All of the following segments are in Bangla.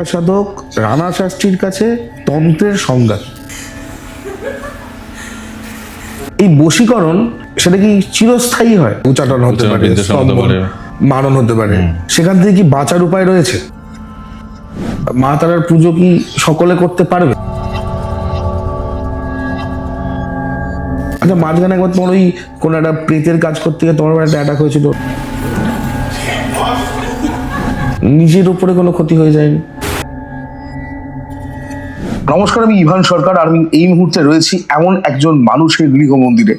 কামাখ্যা সাধক রানা শাস্ত্রীর কাছে তন্ত্রের সংজ্ঞা। এই বশীকরণ সেটা কি চিরস্থায়ী হয়? উচ্চাটন হতে পারে। মারণ হতে পারে। সেখান থেকে কি বাঁচার উপায় রয়েছে? মা তারার পুজো কি সকলে করতে পারবে? আচ্ছা মাঝখানে একবার তোমার ওই কোনো একটা প্রেতের কাজ করতে গিয়ে তোমার একটা অ্যাটাক হয়েছিল। নিজের উপরে কোনো ক্ষতি হয়ে যায়নি? নমস্কার, আমি ইভান সরকার আর আমি এই মুহূর্তে রয়েছি এমন একজন মানুষের গৃহ মন্দিরে,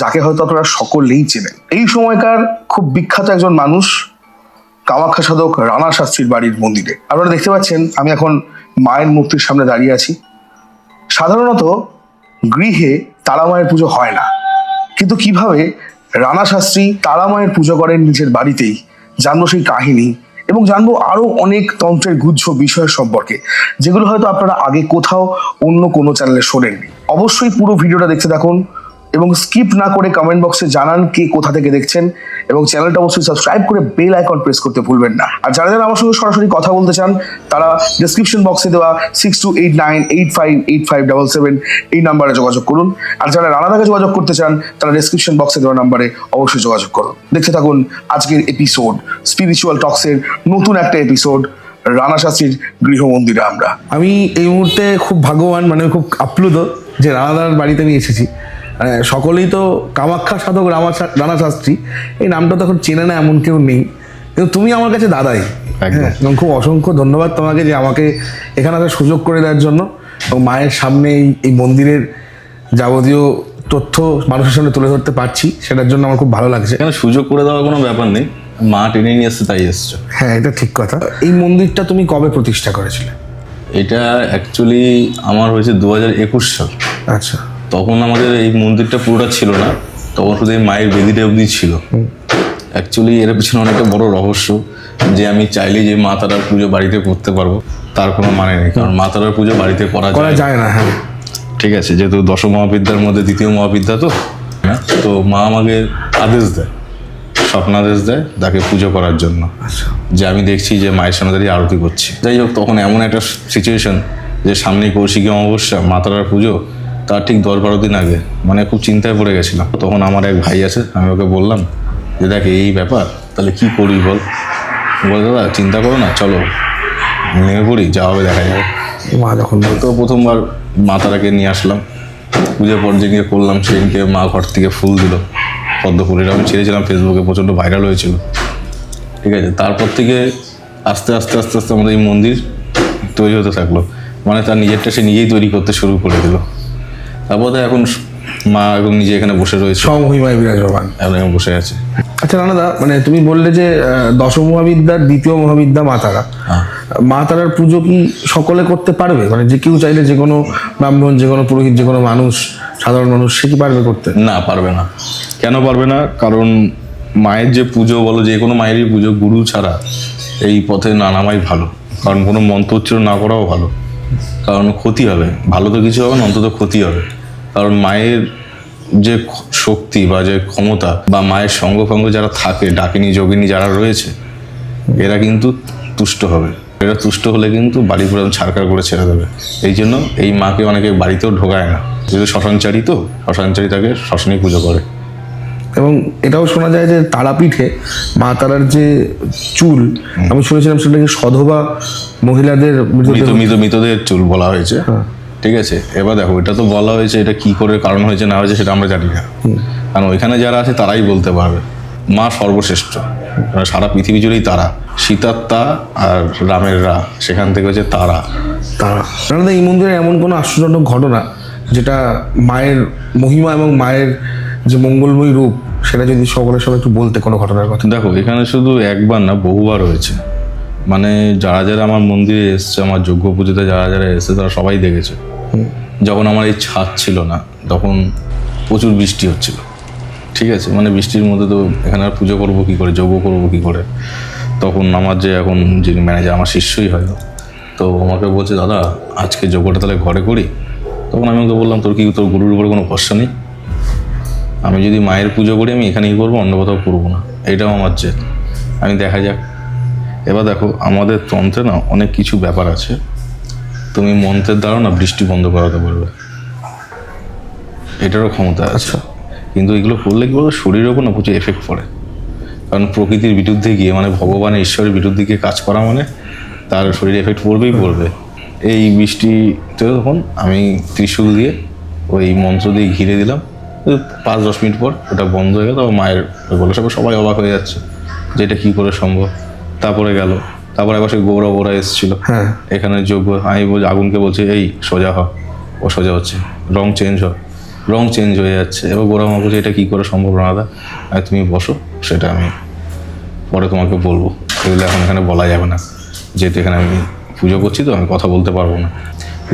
যাকে হয়তো আপনারা সকলেই চেনেন। এই সময়কার খুব বিখ্যাত একজন মানুষ, কামাখ্যা সাধক রানা শাস্ত্রীর বাড়ির মন্দিরে। আপনারা দেখতে পাচ্ছেন, আমি এখন মায়ের মূর্তির সামনে দাঁড়িয়ে আছি। সাধারণত গৃহে তারা মায়ের পুজো হয় না। কিন্তু কীভাবে রানা শাস্ত্রী তারা মায়ের পুজো করেন নিজের বাড়িতেই, জানব সেই কাহিনী। এবং জানব আরও অনেক তন্ত্রের গুজ্জ বিষয় সম্পর্কে, যেগুলো হয়তো আপনারা আগে কোথাও অন্য কোনো চ্যানেলে শোনেননি। অবশ্যই পুরো ভিডিওটা দেখতে থাকুন। এবং স্কিপ না করে কমেন্ট বক্সে জানান কে কোথা থেকে দেখছেন এবং চ্যানেলটা অবশ্যই সাবস্ক্রাইব করে বেল আইকন প্রেস করতে ভুলবেন না। আর যারা যারা আমার সঙ্গে সরাসরি কথা বলতে চান, তারা ডিসক্রিপশন বক্সে দেওয়া six two eight nine eight five eight five double seven এই নাম্বারে যোগাযোগ করুন। আর যারা রানাদাকে যোগাযোগ করতে চান, তারা ডিসক্রিপশন বক্সে দেওয়া নাম্বারে অবশ্যই যোগাযোগ করুন। দেখতে থাকুন আজকের এপিসোড স্পিরিচুয়াল টক্সের নতুন একটা এপিসোড রানা শাস্ত্রীর গৃহমন্দিরে আমরা। আমি এই মুহূর্তে খুব ভাগ্যবান মানে খুব আপ্লুত যে রানাদার বাড়িতে আমি এসেছি। সকলেই তো কামাখ্যা সাধক রামা রানা শাস্ত্রী এই নামটা তখন চেনে না এমন কেউ নেই। কিন্তু তুমি আমার কাছে দাদাই। হ্যাঁ এবং খুব অসংখ্য ধন্যবাদ তোমাকে যে আমাকে এখানে আসার সুযোগ করে দেওয়ার জন্য। এবং মায়ের সামনে এই এই মন্দিরের যাবতীয় তথ্য মানুষের সামনে তুলে ধরতে পারছি। সেটার জন্য আমার খুব ভালো লাগছে। এখানে সুযোগ করে দেওয়ার কোনো ব্যাপার নেই। মা টেনে নিয়ে এসছে তাই এসছো। হ্যাঁ এটা ঠিক কথা। এই মন্দিরটা তুমি কবে প্রতিষ্ঠা করেছিলে? এটা অ্যাকচুয়ালি আমার হয়েছে দু হাজার একুশ সাল। আচ্ছা। তখন আমাদের এই মন্দিরটা পুরোটা ছিল না তখন শুধু এই মায়ের বেদিটা অবধি ছিল। অ্যাকচুয়ালি এর পিছনে অনেকটা বড় রহস্য যে আমি চাইলে যে মা তারার পুজো বাড়িতে করতে পারব তার কোনো মানে নেই কারণ মা তারার পুজো বাড়িতে করা করা যায় না। হ্যাঁ। ঠিক আছে যেহেতু দশম মহাবিদ্যার মধ্যে দ্বিতীয় মহাবিদ্যা তো হ্যাঁ তো মা আমাকে আদেশ দেয় স্বপ্নাদেশ দেয় তাকে পুজো করার জন্য। আচ্ছা। যে আমি দেখছি যে মায়ের সামনে দাঁড়িয়ে আরতি করছি। যাই হোক তখন এমন একটা সিচুয়েশন যে সামনে কৌশিকী অমাবস্যা মাতারার পুজো তার ঠিক দশ বারো দিন আগে। মানে খুব চিন্তায় পড়ে গেছিলাম। তখন আমার এক ভাই আছে আমি ওকে বললাম যে দেখ এই ব্যাপার তাহলে কি করি বল? বল দাদা চিন্তা করো না চলো নেমে পড়ি যা হবে দেখা যাবে। মা যখন তো প্রথমবার মা তারাকে নিয়ে আসলাম। পুজোর পর যেদিকে করলাম সেদিনকে মা ঘর থেকে ফুল দিল। পদ্ম আমি ছেড়েছিলাম ফেসবুকে প্রচণ্ড ভাইরাল হয়েছিল। ঠিক আছে তারপর থেকে আস্তে আস্তে আস্তে আস্তে আমাদের এই মন্দির তৈরি হতে থাকল। মানে তার নিজেরটা সে নিজেই তৈরি করতে শুরু করে দিল। তারপর তো এখন মা এখন নিজে এখানে বসে রয়েছে। স্বমহিমায় বিরাজমান। এখন এখানে বসে আছে। আচ্ছা রানাদা মানে তুমি বললে যে দশম মহাবিদ্যার দ্বিতীয় মহাবিদ্যা মা তারা হ্যাঁ। মা তারার পুজো কি সকলে করতে পারবে? মানে যে কেউ চাইলে যে কোনো ব্রাহ্মণ যে কোনো পুরোহিত যে কোনো মানুষ সাধারণ মানুষ সে কি পারবে করতে? না পারবে না। কেন পারবে না? কারণ মায়ের যে পুজো বলো যে কোনো মায়েরই পুজো গুরু ছাড়া এই পথে না নামাই ভালো। কারণ কোনো মন্ত্রোচ্চারণ না করাও ভালো। কারণ ক্ষতি হবে। ভালো তো কিছু হবে না, অন্তত ক্ষতি হবে। কারণ মায়ের যে শক্তি বা যে ক্ষমতা বা মায়ের সঙ্গ ফঙ্গ যারা থাকে, ডাকিনী, যোগিনী যারা রয়েছে, এরা কিন্তু তুষ্ট হবে। এরা তুষ্ট হলে কিন্তু বাড়ি পুরো ছাড়কার করে ছেড়ে দেবে। এই জন্য এই মাকে অনেকে বাড়িতেও ঢোকায় না। যেহেতু শ্মশানচারী তো, শ্মশানচারী তাকে শ্মশানেই পুজো করে। এবং এটাও শোনা যায় যে তারাপীঠে মা তারার যে চুল আমি শুনেছিলাম সেটাকে সধবা মহিলাদের মৃত মৃত মৃতদের চুল বলা হয়েছে। ঠিক আছে? এবার দেখো এটা তো বলা হয়েছে এটা কি করে কারণ হয়েছে না হয়েছে সেটা আমরা জানি না। কারণ ওইখানে যারা আছে তারাই বলতে পারবে। মা সর্বশ্রেষ্ঠ। সারা পৃথিবী জুড়েই তারা। সীতার তা আর রামের রা। সেখান থেকে হচ্ছে তারা। তারা। এই মন্দিরে এমন কোনো আশ্চর্যজনক ঘটনা যেটা মায়ের মহিমা এবং মায়ের যে মঙ্গলময় রূপ সেটা যদি সকলের সঙ্গে একটু বলতে কোনো ঘটনার কথা। দেখো এখানে শুধু একবার না বহুবার হয়েছে। মানে যারা যারা আমার মন্দিরে এসছে আমার যোগ্য পুজোতে যারা যারা এসছে তারা সবাই দেখেছে। যখন আমার এই ছাদ ছিল না তখন প্রচুর বৃষ্টি হচ্ছিল। ঠিক আছে? মানে বৃষ্টির মধ্যে তো এখানে আর পুজো করব কী করে যোগ্য করব কী করে? তখন আমার যে এখন যিনি ম্যানেজার আমার শিষ্যই হয়। তো আমাকে বলছে দাদা আজকে যোগ্যটা তাহলে ঘরে করি? তখন আমি ওকে বললাম তোর কি তোর গুরুর উপরে কোনো ভরসা নেই? আমি যদি মায়ের পুজো করি আমি এখানেই করব অন্য কোথাও করব না। এটাও আমার জেদ। আমি দেখা যাক। এবার দেখো আমাদের তন্ত্রে না অনেক কিছু ব্যাপার আছে। তুমি মন্ত্রের দ্বারা না বৃষ্টি বন্ধ করাতে পারবে। এটারও ক্ষমতা আছে। কিন্তু এগুলো করলে কি বলব শরীরের ওপর না প্রচুর এফেক্ট পড়ে। কারণ প্রকৃতির বিরুদ্ধে গিয়ে মানে ভগবানের ঈশ্বরের বিরুদ্ধে গিয়ে কাজ করা মানে তার শরীরে এফেক্ট পড়বেই পড়বে। এই বৃষ্টিতে তখন আমি ত্রিশূল দিয়ে ওই মন্ত্র দিয়ে ঘিরে দিলাম। পাঁচ দশ মিনিট পর ওটা বন্ধ হয়ে গেল আমার মায়ের বলে সব সবাই অবাক হয়ে যাচ্ছে যে এটা কী করে সম্ভব। তারপরে গেল তারপরে আবার সে গৌরব ওরা এসেছিল। হ্যাঁ। এখানে যোগ্য আমি বলছি আগুনকে বলছি এই সোজা হ। ও সোজা হচ্ছে। রং চেঞ্জ হ। রং চেঞ্জ হয়ে যাচ্ছে। এবার গোরা মা বলছে এটা কী করে সম্ভব রানাদা আর তুমি বসো সেটা আমি পরে তোমাকে বলব। এগুলো এখন এখানে বলা যাবে না। যেহেতু এখানে আমি পুজো করছি তো আমি কথা বলতে পারব না।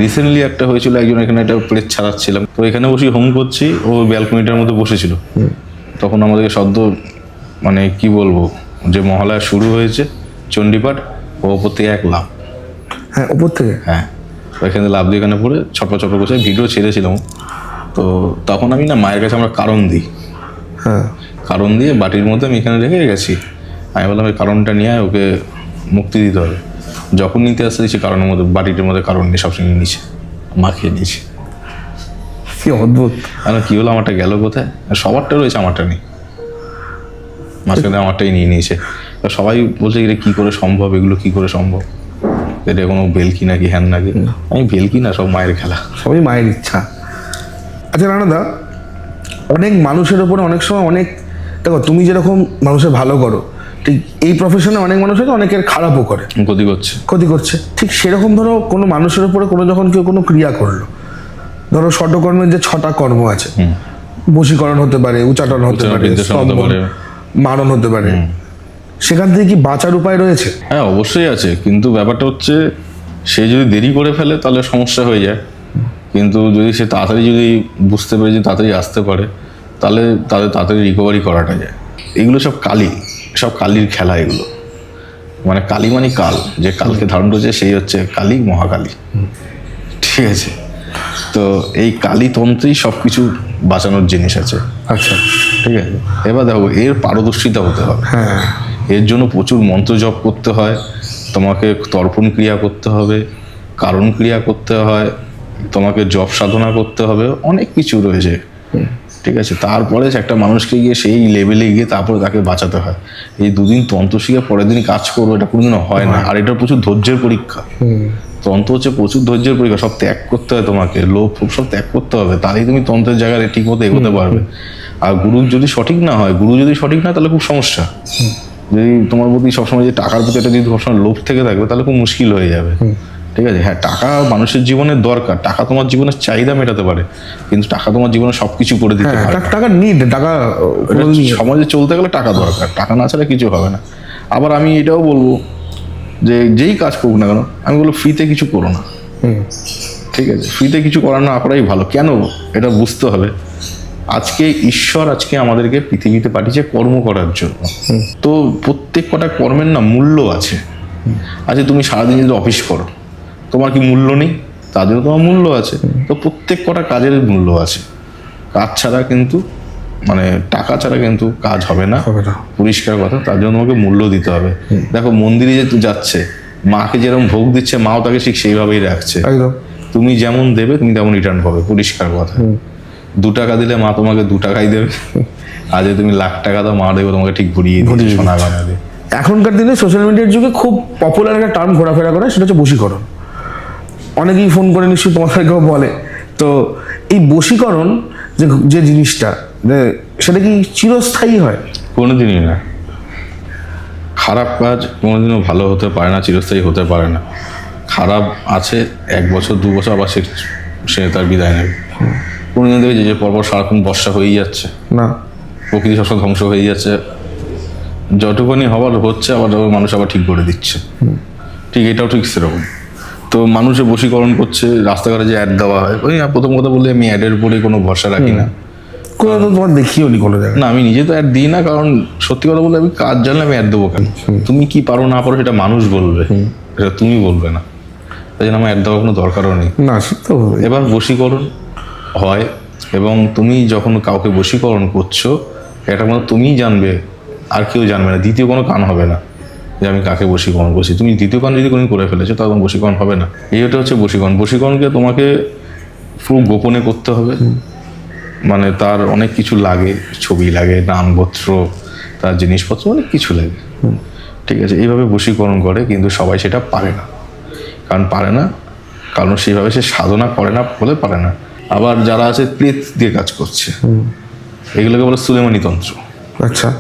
রিসেন্টলি একটা হয়েছিল একজন এখানে একটা প্লেট ছাড়াচ্ছিলাম। তো এখানে বসে হোম করছি ও ব্যালকনিটার মধ্যে বসেছিল। তখন আমাদেরকে সদ্য মানে কি বলব যে মহালয়া শুরু হয়েছে চণ্ডীপাঠ ও ওপর থেকে এক লাভ হ্যাঁ ওপর থেকে? হ্যাঁ ওইখানে লাভ দিয়ে এখানে পড়ে ছটপট ছটপট করছে ভিডিও ছেড়েছিলাম। তো তখন আমি না মায়ের কাছে আমরা কারণ দিই। হ্যাঁ। কারণ দিয়ে বাটির মধ্যে আমি এখানে রেখে গেছি। আমি বললাম এই কারণটা নিয়ে ওকে মুক্তি দিতে হবে। যখন নিতে আসতে দিচ্ছি কারণের মধ্যে বাটিটির মধ্যে কারণ নিয়ে সবসময় নিচে মাখিয়ে নিয়েছি। কি অদ্ভুত। আর কি হলো আমারটা গেল কোথায়? আর সবারটা রয়েছে আমারটা নেই। মাঝখানে আমারটাই নিয়ে নিয়েছে। সবাই বলছে এটা কী করে সম্ভব? এগুলো কী করে সম্ভব? এটা কোনো বেলকি নাকি হ্যান নাকি আমি বেলকি না সব মায়ের খেলা। সবই মায়ের ইচ্ছা। আচ্ছা রানাদা অনেক মানুষের ওপরে অনেক সময় অনেক দেখো তুমি যেরকম মানুষের ভালো করো ঠিক এই প্রফেশনে অনেক মানুষ আছে অনেকের খারাপও করে। ক্ষতি করছে। ক্ষতি করছে। ঠিক সেরকম ধরো কোনো মানুষের উপরে কোনো যখন কেউ কোনো ক্রিয়া করল ধরো ষটকর্মের যে ছটা কর্ম আছে বশীকরণ হতে পারে হতে পারে হতে পারে। মারণ হতে পারে। সেখান থেকে কি বাঁচার উপায় রয়েছে? হ্যাঁ অবশ্যই আছে। কিন্তু ব্যাপারটা হচ্ছে সে যদি দেরি করে ফেলে তাহলে সমস্যা হয়ে যায়। কিন্তু যদি সে তাড়াতাড়ি যদি বুঝতে পারে যে তাড়াতাড়ি আসতে পারে তাহলে তাদের তাড়াতাড়ি রিকভারি করাটা যায়। এগুলো সব কালি সব কালীর খেলা এগুলো। মানে কালী মানে কাল যে কালকে ধারণ করেছে সেই হচ্ছে কালী মহাকালী। ঠিক আছে? তো এই কালী তন্ত্রেই সব কিছু বাঁচানোর জিনিস আছে। আচ্ছা। ঠিক আছে? এবার দেখো এর পারদর্শিতা হতে হবে। হ্যাঁ। এর জন্য প্রচুর মন্ত্র জপ করতে হয়। তোমাকে তর্পণ ক্রিয়া করতে হবে কারণ ক্রিয়া করতে হয় তোমাকে জপ সাধনা করতে হবে অনেক কিছু রয়েছে। ঠিক আছে? তারপরে একটা মানুষকে গিয়ে সেই লেভেলে গিয়ে তারপরে তাকে বাঁচাতে হয়। এই দুদিন তন্ত্র শিখে পরের দিন কাজ করব এটা কোনোদিনও হয় না। আর এটা প্রচুর ধৈর্যের পরীক্ষা। তন্ত্র হচ্ছে প্রচুর ধৈর্যের পরীক্ষা সব ত্যাগ করতে হয় তোমাকে। লোভ ফোভ সব ত্যাগ করতে হবে তাহলেই তুমি তন্ত্রের জায়গায় ঠিক মতো এগোতে পারবে। আর গুরু যদি সঠিক না হয় গুরু যদি সঠিক না তাহলে খুব সমস্যা। যদি তোমার প্রতি সবসময় যে টাকার প্রতি একটা যদি সবসময় লোভ থেকে থাকবে তাহলে খুব মুশকিল হয়ে যাবে। ঠিক আছে? হ্যাঁ টাকা মানুষের জীবনের দরকার। টাকা তোমার জীবনের চাহিদা মেটাতে পারে। কিন্তু টাকা তোমার জীবনে সবকিছু করে দিতে হ্যাঁ পারে। টাকা- নিড টাকা সমাজে চলতে গেলে টাকা দরকার। টাকা না ছাড়া কিছু হবে না। আবার আমি এটাও বলব যে যেই কাজ করুক না কেন আমি বলব ফ্রিতে কিছু করো না। ঠিক আছে? ফ্রিতে কিছু করা না করাই ভালো। কেন? এটা বুঝতে হবে। আজকে ঈশ্বর আজকে আমাদেরকে পৃথিবীতে পাঠিয়েছে কর্ম করার জন্য। তো প্রত্যেক কটা কর্মের না মূল্য আছে। আচ্ছা তুমি সারাদিন যদি অফিস করো তোমার কি মূল্য নেই? তাদেরও তোমার মূল্য আছে। তো প্রত্যেক কটা কাজের মূল্য আছে। কাজ ছাড়া কিন্তু মানে টাকা ছাড়া কিন্তু কাজ হবে না। হবে না। পরিষ্কার কথা তার জন্য তোমাকে মূল্য দিতে হবে। দেখো মন্দিরে যে যাচ্ছে মাকে যেরকম ভোগ দিচ্ছে মাও তাকে ঠিক সেইভাবেই রাখছে। একদম। তুমি যেমন দেবে তুমি তেমন রিটার্ন পাবে পরিষ্কার কথা। দু টাকা দিলে মা তোমাকে দু টাকাই দেবে। আর যদি তুমি লাখ টাকা দাও মা দেবে তোমাকে ঠিক ঘুরিয়ে দিবে সোনা গয়না দিয়ে। এখনকার দিনে সোশ্যাল মিডিয়ার যুগে খুব পপুলার একটা টার্ম ঘোরাফেরা করে সেটা হচ্ছে বশীকরণ। অনেকেই ফোন করে নিশ্চয়ই তোমাদেরকেও বলে। তো এই বশীকরণ যে যে জিনিসটা যে- সেটা কি চিরস্থায়ী হয়? কোনোদিনই না। খারাপ কাজ কোনোদিনও ভালো হতে পারে না চিরস্থায়ী হতে পারে না। খারাপ আছে এক বছর দু বছর আবার সে সে তার বিদায় নেবে। কোনোদিন দেখেছি যে পরপর সারাক্ষণ বর্ষা হয়েই যাচ্ছে। না। প্রকৃতি সবসময় ধ্বংস হয়ে যাচ্ছে। যতক্ষণই হবার হচ্ছে আবার মানুষ আবার ঠিক করে দিচ্ছে। ঠিক এটাও ঠিক সেরকম। তো মানুষে বশীকরণ করছে রাস্তাঘাটে যে অ্যাড দেওয়া হয়। ওই প্রথম কথা বললে আমি অ্যাডের উপরে কোনো ভরসা রাখি না। কোনো তোমার দেখিও নি কোনো জায়গায়। না আমি নিজে তো অ্যাড দিই না কারণ সত্যি কথা বললে আমি কাজ জানলে আমি অ্যাড দেবো কেন? তুমি কি পারো না পারো সেটা মানুষ বলবে। সেটা তুমি বলবে না। তাই জন্য আমার অ্যাড দেওয়ার কোনো দরকারও নেই। না সে তো এবার বশীকরণ হয় এবং তুমি যখন কাউকে বশীকরণ করছ এটা মানে তুমিই জানবে আর কেউ জানবে না। দ্বিতীয় কোনো কান হবে না। যে আমি কাকে বশীকরণ করছি। তুমি দ্বিতীয় কান যদি কোনো করে ফেলেছো তখন বশীকরণ হবে না। এই ওটা হচ্ছে বশীকরণ। বশীকরণকে তোমাকে পুরো গোপনে করতে হবে। মানে তার অনেক কিছু লাগে। ছবি লাগে নাম গোত্র তার জিনিসপত্র অনেক কিছু লাগে। ঠিক আছে? এইভাবে বশীকরণ করে কিন্তু সবাই সেটা পারে না। কারণ পারে না। কারণ সেইভাবে সে সাধনা করে না বলে পারে না। আবার যারা আছে প্রেত দিয়ে কাজ করছে। এগুলোকে বলে সুলেমানি তন্ত্র আচ্ছা।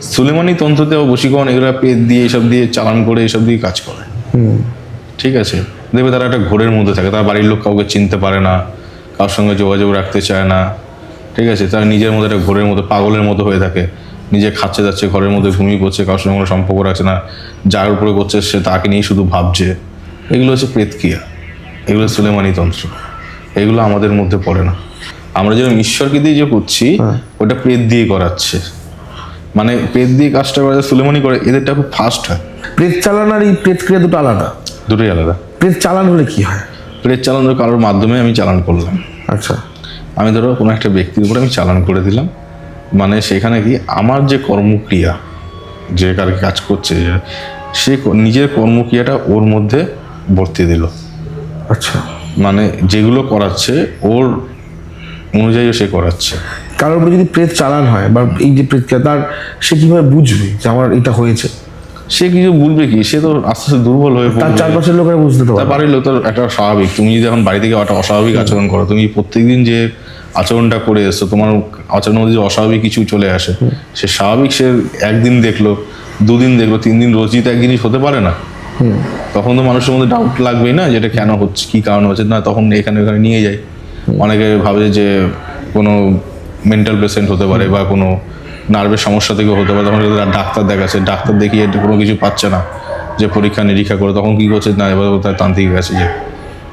সুলেমানি তন্ত্রতে বশীকরণ এগুলো পেট দিয়ে এসব দিয়ে চালান করে এসব দিয়ে কাজ করে। ঠিক আছে? দেখবে তারা একটা ঘোরের মধ্যে থাকে। তার বাড়ির লোক কাউকে চিনতে পারে না কারোর সঙ্গে যোগাযোগ রাখতে চায় না। ঠিক আছে? তারা নিজের মধ্যে একটা ঘোরের মতো পাগলের মতো হয়ে থাকে। নিজে খাচ্ছে যাচ্ছে ঘরের মধ্যে ঘুমিয়ে পড়ছে কারোর সঙ্গে কোনো সম্পর্ক রাখছে না। যার উপরে করছে সে তাকে নিয়ে শুধু ভাবছে। এগুলো হচ্ছে প্রেতক্রিয়া। এগুলো সুলেমানি তন্ত্র। এগুলো আমাদের মধ্যে পড়ে না। আমরা যেরকম ঈশ্বরকে দিয়ে যে করছি ওটা প্রেত দিয়ে করাচ্ছে। মানে প্রেত দিয়ে কাজটা করা যায় সুলেমানি করে এদেরটা খুব ফাস্ট হয়। প্রেত চালান আর এই প্রেত ক্রিয়া দুটো আলাদা? দুটোই আলাদা। প্রেত চালান হলে কি হয়? প্রেত চালানোর কারোর মাধ্যমে আমি চালান করলাম। আচ্ছা। আমি ধরো কোনো একটা ব্যক্তির উপরে আমি চালান করে দিলাম। মানে সেখানে কি আমার যে কর্মক্রিয়া যে কার কাজ করছে যে- সে নিজের কর্মক্রিয়াটা ওর মধ্যে ভর্তি দিল। আচ্ছা। মানে যেগুলো করাচ্ছে ওর অনুযায়ী সে করাচ্ছে। কারোর উপরে যদি প্রেত চালান হয় বা এই যে প্রেত ক্রিয়া তার সে কীভাবে বুঝবে যে আমার এটা হয়েছে? সে কিছু বুঝবে কি? সে তো আস্তে আস্তে দুর্বল হয়ে তার চারপাশের লোকেরা বুঝতে তো তার বাড়ির লোক তো একটা স্বাভাবিক। তুমি যদি এখন বাড়ি থেকে একটা অস্বাভাবিক আচরণ করো তুমি প্রত্যেকদিন যে আচরণটা করে এসছো তোমার আচরণের মধ্যে যে অস্বাভাবিক কিছু চলে আসে সে স্বাভাবিক সে একদিন দেখল দুদিন দেখল তিন দিন রোজই তো এক জিনিস হতে পারে না তখন তো মানুষের মধ্যে ডাউট লাগবেই না যেটা কেন হচ্ছে কি কারণ হচ্ছে? না তখন এখানে ওখানে নিয়ে যায়। অনেকে ভাবে যে কোনো মেন্টাল পেশেন্ট হতে পারে বা কোনো নার্ভের সমস্যা থেকে হতে পারে তখন ডাক্তার দেখাচ্ছে। ডাক্তার দেখিয়ে কোনো কিছু পাচ্ছে না যে পরীক্ষা নিরীক্ষা করে তখন কী করছে না এবার তার তান্ত্রিক কাছে যে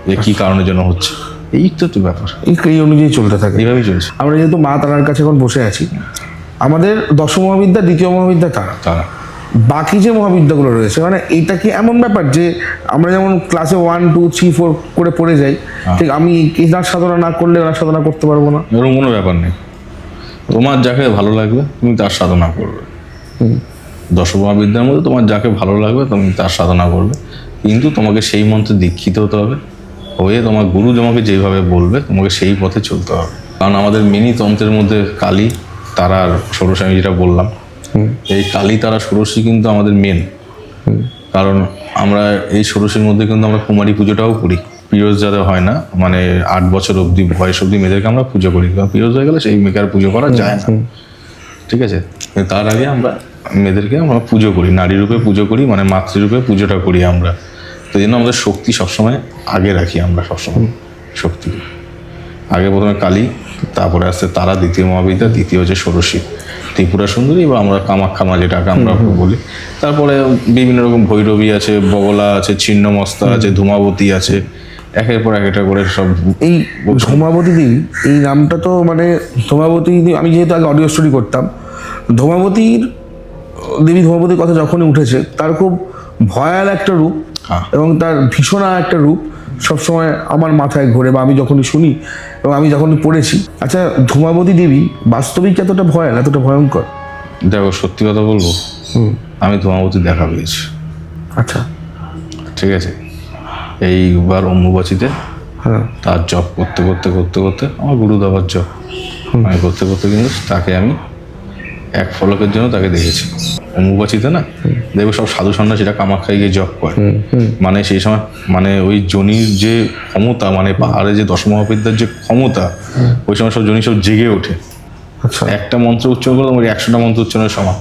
যে কী কারণের জন্য হচ্ছে। এই তো তো ব্যাপার। এই এই অনুযায়ী চলতে থাকে। এইভাবেই চলছে। আমরা যেহেতু মা তারার কাছে এখন বসে আছি আমাদের দশম মহাবিদ্যা দ্বিতীয় মহাবিদ্যা তারা। তারা। বাকি যে মহাবিদ্যাগুলো রয়েছে মানে এটা কি এমন ব্যাপার যে আমরা যেমন ক্লাসে ওয়ান টু থ্রি ফোর করে পড়ে যাই ঠিক আমি এনার সাধনা না করলে ওনার সাধনা করতে পারব না? এরকম কোনো ব্যাপার নেই। তোমার যাকে ভালো লাগবে তুমি তার সাধনা করবে। দশমহাবিদ্যার মধ্যে তোমার যাকে ভালো লাগবে তুমি তার সাধনা করবে। কিন্তু তোমাকে সেই মন্ত্রে দীক্ষিত হতে হবে। হয়ে তোমার গুরু তোমাকে যেভাবে বলবে তোমাকে সেই পথে চলতে হবে। কারণ আমাদের মিনি তন্ত্রের মধ্যে কালী তারা আর ষোড়শী আমি যেটা বললাম এই কালী তারা ষোড়শী কিন্তু আমাদের মেন কারণ আমরা এই ষোড়শীর মধ্যে কিন্তু আমরা কুমারী পুজোটাও করি। পিরোজ যাদের হয় না মানে আট বছর অবধি বয়স অবধি মেয়েদেরকে আমরা পুজো করি। কারণ পিরোজ হয়ে গেলে সেই মেয়েকে আর পুজো করা যায় না। ঠিক আছে? তার আগে আমরা মেয়েদেরকে আমরা পুজো করি। নারী রূপে পুজো করি মানে মাতৃরূপে পুজোটা করি আমরা। তো এই জন্য আমাদের শক্তি সবসময় আগে রাখি আমরা সবসময়। শক্তি। আগে প্রথমে কালী তারপরে আসছে তারা দ্বিতীয় মহাবিদ্যা দ্বিতীয় হচ্ছে ষোড়শী। ত্রিপুরা সুন্দরী বা আমরা কামাখ্যা মা যেটাকে আমরা বলি। তারপরে বিভিন্ন রকম ভৈরবী আছে বগলা আছে ছিন্নমস্তা আছে ধূমাবতী আছে। একের পর এক একটা করে সব এই ধূমাবতী দেবী এই নামটা তো মানে ধূমাবতী আমি যেহেতু আগে অডিও স্টোরি করতাম ধূমাবতীর দেবী ধূমাবতীর কথা যখনই উঠেছে তার খুব ভয়াল একটা রূপ হ্যাঁ। এবং তার ভীষণ একটা রূপ সবসময় আমার মাথায় ঘোরে বা আমি যখনই শুনি এবং আমি যখনই পড়েছি। আচ্ছা ধূমাবতী দেবী বাস্তবিক এতটা ভয়াল এতটা ভয়ঙ্কর? দেখো সত্যি কথা বলব? আমি ধূমাবতী দেখা পেয়েছি। আচ্ছা। ঠিক আছে? এইবার অম্বুবাচিতে হ্যাঁ। তার জব করতে করতে করতে করতে আমার গুরু দাবার জব আমি করতে করতে কিন্তু তাকে আমি এক ফলকের জন্য তাকে দেখেছি। অম্বুবাচিতে না দেখবে সব সাধু সন্ন্যাসীরা কামাখ্যায় গিয়ে জব করে। মানে সেই সময় মানে ওই জনির যে ক্ষমতা মানে পাহাড়ে যে দশমহাবিদ্যার যে ক্ষমতা ওই সময় সব জনি সব জেগে ওঠে। আচ্ছা। একটা মন্ত্র উচ্চারণ করলে আমার একশোটা মন্ত্র উচ্চারণের সমান।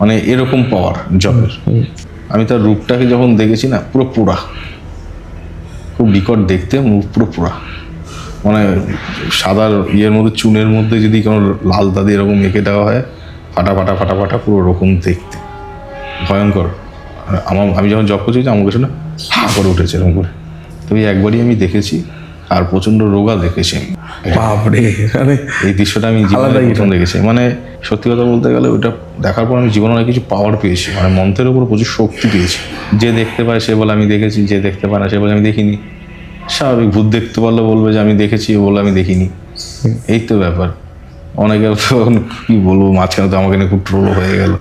মানে এরকম পাওয়ার জবের আমি তার রূপটাকে যখন দেখেছি না পুরো পোড়া। খুব বিকট দেখতে, মুখ পুরো পোড়া। মানে সাদার ইয়ের মধ্যে, চুনের মধ্যে যদি কোনো লাল দাদি এরকম মেখে দেওয়া হয়, ফাটা ফাটা ফাটা ফাটা পুরো রকম দেখতে। ভয়ঙ্কর। আমার আমি যখন জব করছি আমার কাছে না হা করে উঠেছে এরকম করে। তবে একবারই আমি দেখেছি। আর প্রচণ্ড রোগা দেখেছি বাপরে মানে এই দৃশ্যটা আমি জীবনে প্রথম দেখেছি। মানে সত্যি কথা বলতে গেলে ওটা দেখার পর আমি জীবনে অনেক কিছু পাওয়ার পেয়েছি। মানে মন্ত্রের উপর প্রচুর শক্তি পেয়েছি। যে দেখতে পায় সে বলে আমি দেখেছি যে দেখতে পায় না সে বলে আমি দেখিনি। স্বাভাবিক ভূত দেখতে পারলে বলবে যে আমি দেখেছি ও বলে আমি দেখিনি। এই তো ব্যাপার। অনেকে তখন কি বলব মাঝখানে তো আমাকে নিয়ে খুব ট্রোল হয়ে গেল।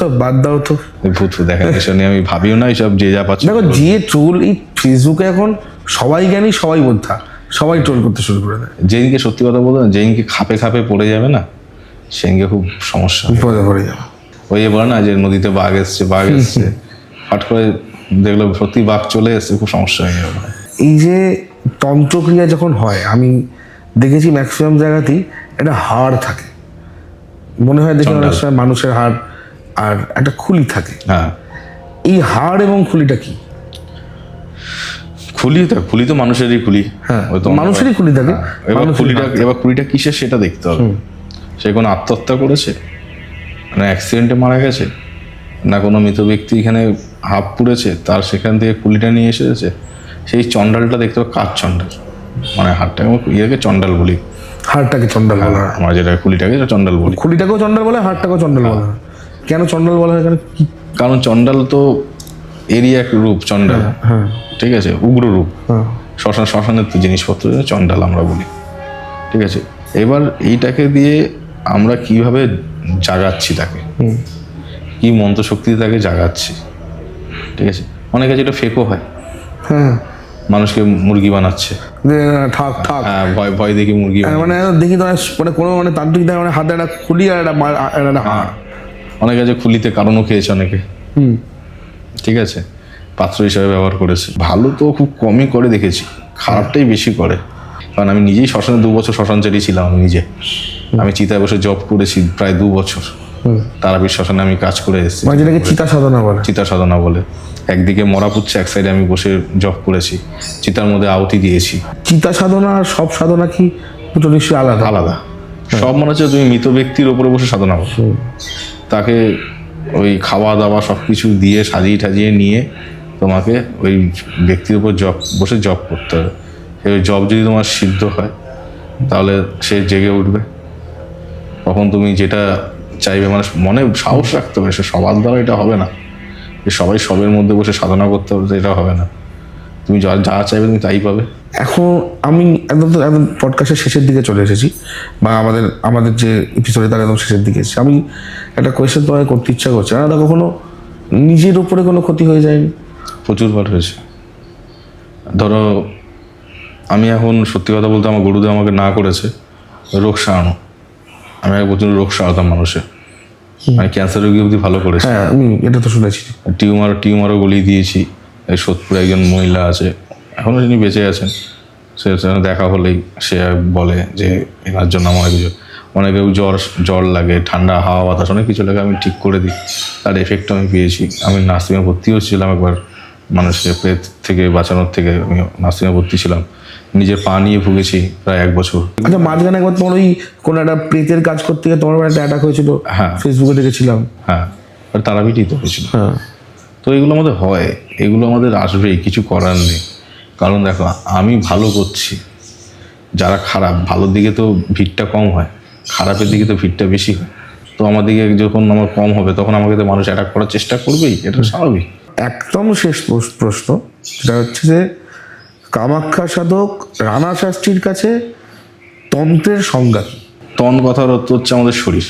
সব বাদ দাও তো। ভূত দেখা নিয়ে আমি ভাবিও না এইসব যে যা পাচ্ছে দেখো যে ট্রোল এই ফেসবুকে এখন সবাই জ্ঞানী সবাই বোদ্ধা সবাই ট্রোল করতে শুরু করে দেয়। যেদিনকে সত্যি কথা বলতো না যেদিনকে খাপে খাপে পড়ে যাবে না? সেদিনকে খুব সমস্যা বিপদে পড়ে যাবে। ওই বলে না যে নদীতে বাঘ এসছে বাঘ এসছে। হট করে দেখল সত্যি বাঘ চলে এসছে খুব সমস্যা হয়ে যাবে। এই যে তন্ত্রক্রিয়া যখন হয় আমি দেখেছি ম্যাক্সিমাম জায়গাতেই একটা হাড় থাকে। মনে হয় দেখি অনেক সময় মানুষের হাড় আর একটা খুলি থাকে। হ্যাঁ। এই হাড় এবং খুলিটা কি? খুলি তো খুলি তো মানুষেরই খুলি। হ্যাঁ, ওই তো মানুষেরই খুলি থাকে, হ্যাঁ, এবার খুলিটা এবার খুলিটা কিসের সেটা দেখতে হবে। সে কোনো আত্মহত্যা করেছে? না অ্যাক্সিডেন্টে মারা গেছে? না কোনো মৃত ব্যক্তি এখানে হাফ পুড়েছে? তার সেখান থেকে খুলিটা নিয়ে এসেছে? সেই চন্ডালটা দেখতে হবে কার চন্ডাল মানে হাটটাকে আমরা ইয়েকে চন্ডাল বলি। হাড়টাকে চন্ডাল বলা হয়। আমরা যেটা খুলিটাকে যেটা চন্ডাল বলি। খুলিটাকেও চন্ডাল বলে হাড়টাকেও চন্ডাল বলা হয়। কেন চন্ডাল বলা হয় কেন কারণ চন্ডাল তো এরই এক রূপ চন্ডাল হ্যাঁ ঠিক আছে? উগ্র রূপ। হ্যাঁ। শ্মশান শ্মশানের তো জিনিসপত্র চন্ডাল আমরা বলি। ঠিক আছে? এবার এইটাকে দিয়ে আমরা কীভাবে জাগাচ্ছি তাকে। কি মন্ত্রশক্তি তাকে জাগাচ্ছি? ঠিক আছে? অনেকে এটা ফেকও হয়। হ্যাঁ। মানুষকে মুরগি বানাচ্ছে। থাক থাক। হ্যাঁ ভয় ভয় দেখি মুরগি হ্যাঁ, মানে দেখি তো মানে কোনো মানে তান্ত্রিক মানে হাতে একটা খুলি আর একটা অনেকে আছে খুলিতে কারণও খেয়েছে অনেকে। হুম। ঠিক আছে? পাত্র হিসাবে ব্যবহার করেছে। ভালো তো খুব কমই করে দেখেছি। খারাপটাই বেশি করে। কারণ আমি নিজেই শ্মশানে দু বছর শ্মশানচারী ছিলাম আমি নিজে। আমি চিতায় বসে জব করেছি প্রায় দু বছর। হুম। তারাপীঠ শ্মশানে আমি কাজ করে এসেছি। মানে যেটাকে চিতা সাধনা বলে। চিতা সাধনা বলে। একদিকে মরা পুচ্ছে এক সাইডে আমি বসে জব করেছি। চিতার মধ্যে আহুতি দিয়েছি। চিতা সাধনা আর সব সাধনা কি দুটো নিশ্চয়ই আলাদা? আলাদা। সব মনে হচ্ছে তুমি মৃত ব্যক্তির ওপরে বসে সাধনা করো। তাকে ওই খাওয়া দাওয়া সব কিছু দিয়ে সাজিয়ে টাজিয়ে নিয়ে তোমাকে ওই ব্যক্তির উপর জব বসে জব করতে হবে। সেই জব যদি তোমার সিদ্ধ হয়, তাহলে সে জেগে উঠবে। তখন তুমি যেটা চাইবে মানে মনে সাহস রাখতে হবে, সে সবার দ্বারা এটা হবে না। যে সবাই সবের মধ্যে বসে সাধনা করতে হবে এটা হবে না। তুমি যা যা চাইবে তুমি তাই পাবে। এখন আমি একদম তো একদম পডকাস্টের শেষের দিকে চলে এসেছি বা আমাদের আমাদের যে এপিসোডে তার একদম শেষের দিকে এসেছি। আমি একটা কোয়েশ্চেন তোমায় করতে ইচ্ছা করছে। না কখনো নিজের উপরে কোনো ক্ষতি হয়ে যায়নি? প্রচুরবার হয়েছে। ধরো আমি এখন সত্যি কথা বলতে আমার গুরুদেব আমাকে না করেছে রোগ সারানো। আমি এক প্রচুর রোগ সারাতাম মানুষের। মানে ক্যান্সার রোগী অবধি ভালো করেছে। হ্যাঁ আমি এটা তো শুনেছি। টিউমার টিউমারও গলিয়ে দিয়েছি। এই সোদপুরে একজন মহিলা আছে এখনও তিনি বেঁচে আছেন সে দেখা হলেই সে বলে যে এনার জন্য আমার কিছু অনেকেও জ্বর জ্বর লাগে ঠান্ডা হাওয়া বাতাস অনেক কিছু লাগে আমি ঠিক করে দিই। তার এফেক্ট আমি পেয়েছি। আমি নার্সিংয়ে ভর্তিও ছিলাম একবার মানুষকে প্রেত থেকে বাঁচানোর থেকে আমি নার্সিংয়ে ভর্তি ছিলাম। নিজের পা নিয়ে ভুগেছি প্রায় এক বছর। আচ্ছা মাঝখানে একবার তোমার ওই কোনো একটা প্রেতের কাজ করতে গিয়ে তোমার একটা অ্যাটাক হয়েছিল হ্যাঁ। ফেসবুকে দেখেছিলাম। হ্যাঁ আর তো হয়েছিল। হ্যাঁ। তো এগুলো আমাদের হয় এগুলো আমাদের আসবেই কিছু করার নেই। কারণ দেখো আমি ভালো করছি যারা খারাপ ভালোর দিকে তো ভিড়টা কম হয় খারাপের দিকে তো ভিড়টা বেশি হয়। তো আমার দিকে যখন আমার কম হবে তখন আমাকে তো মানুষ অ্যাটাক করার চেষ্টা করবেই এটা স্বাভাবিক। একদম শেষ প্রশ- প্রশ্ন সেটা হচ্ছে যে কামাখ্যা সাধক রানা শাস্ত্রীর কাছে তন্ত্রের সংজ্ঞা তন কথার অর্থ হচ্ছে আমাদের শরীর।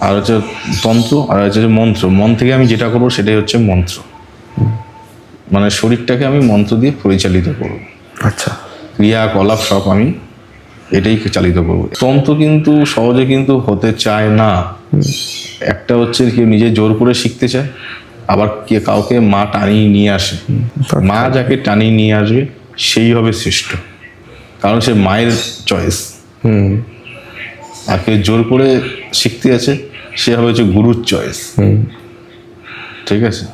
আর হচ্ছে তন্ত্র আর হচ্ছে যে মন্ত্র। মন থেকে আমি যেটা করব সেটাই হচ্ছে মন্ত্র। মানে শরীরটাকে আমি মন্ত্র দিয়ে পরিচালিত করব। আচ্ছা। ক্রিয়াকলাপ সব আমি এটাই চালিত করব। তন্ত্র কিন্তু সহজে কিন্তু হতে চায় না। একটা হচ্ছে কেউ নিজে জোর করে শিখতে চায় আবার কে কাউকে মা টানিয়ে নিয়ে আসে। মা যাকে টানিয়ে নিয়ে আসবে সেই হবে শ্রেষ্ঠ। কারণ সে মায়ের চয়েস হুম। আর কেউ জোর করে শিখতে আছে সে হবে হচ্ছে গুরুর চয়েস হুম। ঠিক আছে?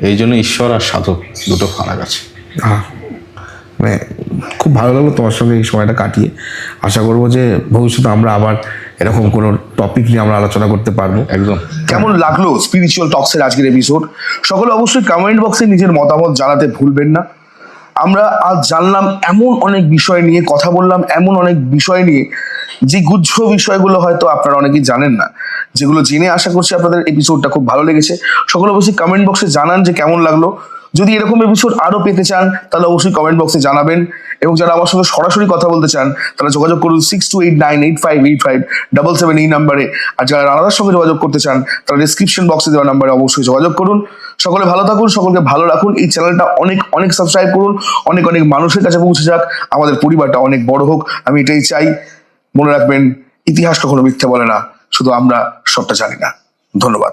এই জন্য ঈশ্বর আর সাধক দুটো ফারাক আছে। মানে খুব ভালো লাগল তোমার সঙ্গে এই সময়টা কাটিয়ে। আশা করব যে ভবিষ্যতে আমরা আবার এরকম কোনো টপিক নিয়ে আমরা আলোচনা করতে পারব। একদম। কেমন লাগল স্পিরিচুয়াল টক্সের আজকের এপিসোড সকলে অবশ্যই কমেন্ট বক্সে নিজের মতামত জানাতে ভুলবেন না। আমরা আজ জানলাম এমন অনেক বিষয় নিয়ে কথা বললাম এমন অনেক বিষয় নিয়ে যে গুচ্ছ বিষয়গুলো হয়তো আপনারা অনেকেই জানেন না। যেগুলো জেনে আশা করছি আপনাদের এপিসোডটা খুব ভালো লেগেছে। সকলে অবশ্যই কমেন্ট বক্সে জানান যে কেমন লাগল। যদি এরকম এপিসোড আরও পেতে চান, তাহলে অবশ্যই কমেন্ট বক্সে জানাবেন। এবং যারা আমার সঙ্গে সরাসরি কথা বলতে চান, তারা যোগাযোগ করুন six two eight nine eight five eight five double seven এই নাম্বারে আর যারা রানাদার সঙ্গে যোগাযোগ করতে চান, তারা ডিসক্রিপশন বক্সে দেওয়া নাম্বারে অবশ্যই যোগাযোগ করুন। সকলে ভালো থাকুন, সকলকে ভালো রাখুন। এই চ্যানেলটা অনেক অনেক সাবস্ক্রাইব করুন। অনেক অনেক মানুষের কাছে পৌঁছে যাক। আমাদের পরিবারটা অনেক বড় হোক। আমি এটাই চাই। মনে রাখবেন, ইতিহাস কখনো মিথ্যে বলে না। শুধু আমরা সবটা জানি না। ধন্যবাদ।